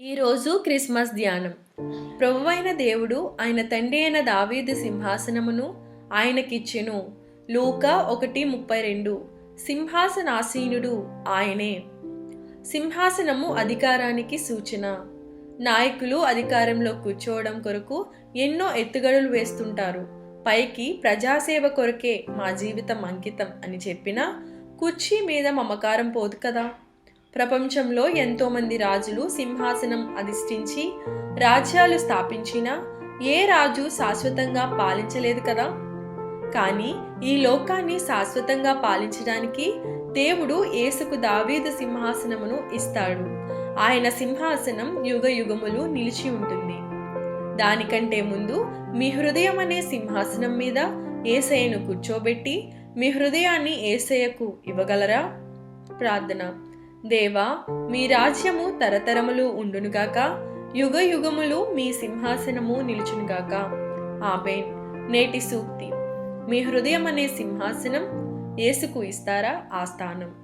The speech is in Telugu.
ఈరోజు క్రిస్మస్ ధ్యానం. ప్రభువైన దేవుడు ఆయన తండ్రి అయిన దావీదు సింహాసనమును ఆయనకిచ్చెను. లూకా ఒకటి ముప్పై రెండు. సింహాసనాసీనుడు ఆయనే. సింహాసనము అధికారానికి సూచన. నాయకులు అధికారంలో కూర్చోవడం కొరకు ఎన్నో ఎత్తుగడలు వేస్తుంటారు. పైకి ప్రజాసేవ కొరకే మా జీవితం అంకితం అని చెప్పినా కుర్చీ మీద మమకారం పోదు కదా. ప్రపంచంలో ఎంతోమంది రాజులు సింహాసనం అధిష్ఠించి రాజ్యాలు స్థాపించినా ఏ రాజు శాశ్వతంగా పాలించలేదు కదా? కానీ ఈ లోకాన్ని శాశ్వతంగా పాలించడానికి దేవుడు ఏసుకు దావీదు సింహాసనమును ఇస్తాడు. ఆయన సింహాసనం యుగ యుగములు నిలిచి ఉంటుంది. దానికంటే ముందు మీ హృదయం అనే సింహాసనం మీద ఏసయ్యను కూర్చోబెట్టి మీ హృదయాన్ని ఏసయ్యకు ఇవ్వగలరా? ప్రార్థన. దేవా మీ రాజ్యము తరతరములు ఉండునుగాక యుగ యుగములు మీ సింహాసనము నిలుచునుగాక. ఆమెన్. నేటి సూక్తి. మీ హృదయం అనే సింహాసనం యేసుకు ఇస్తారా? ఆ స్థానం.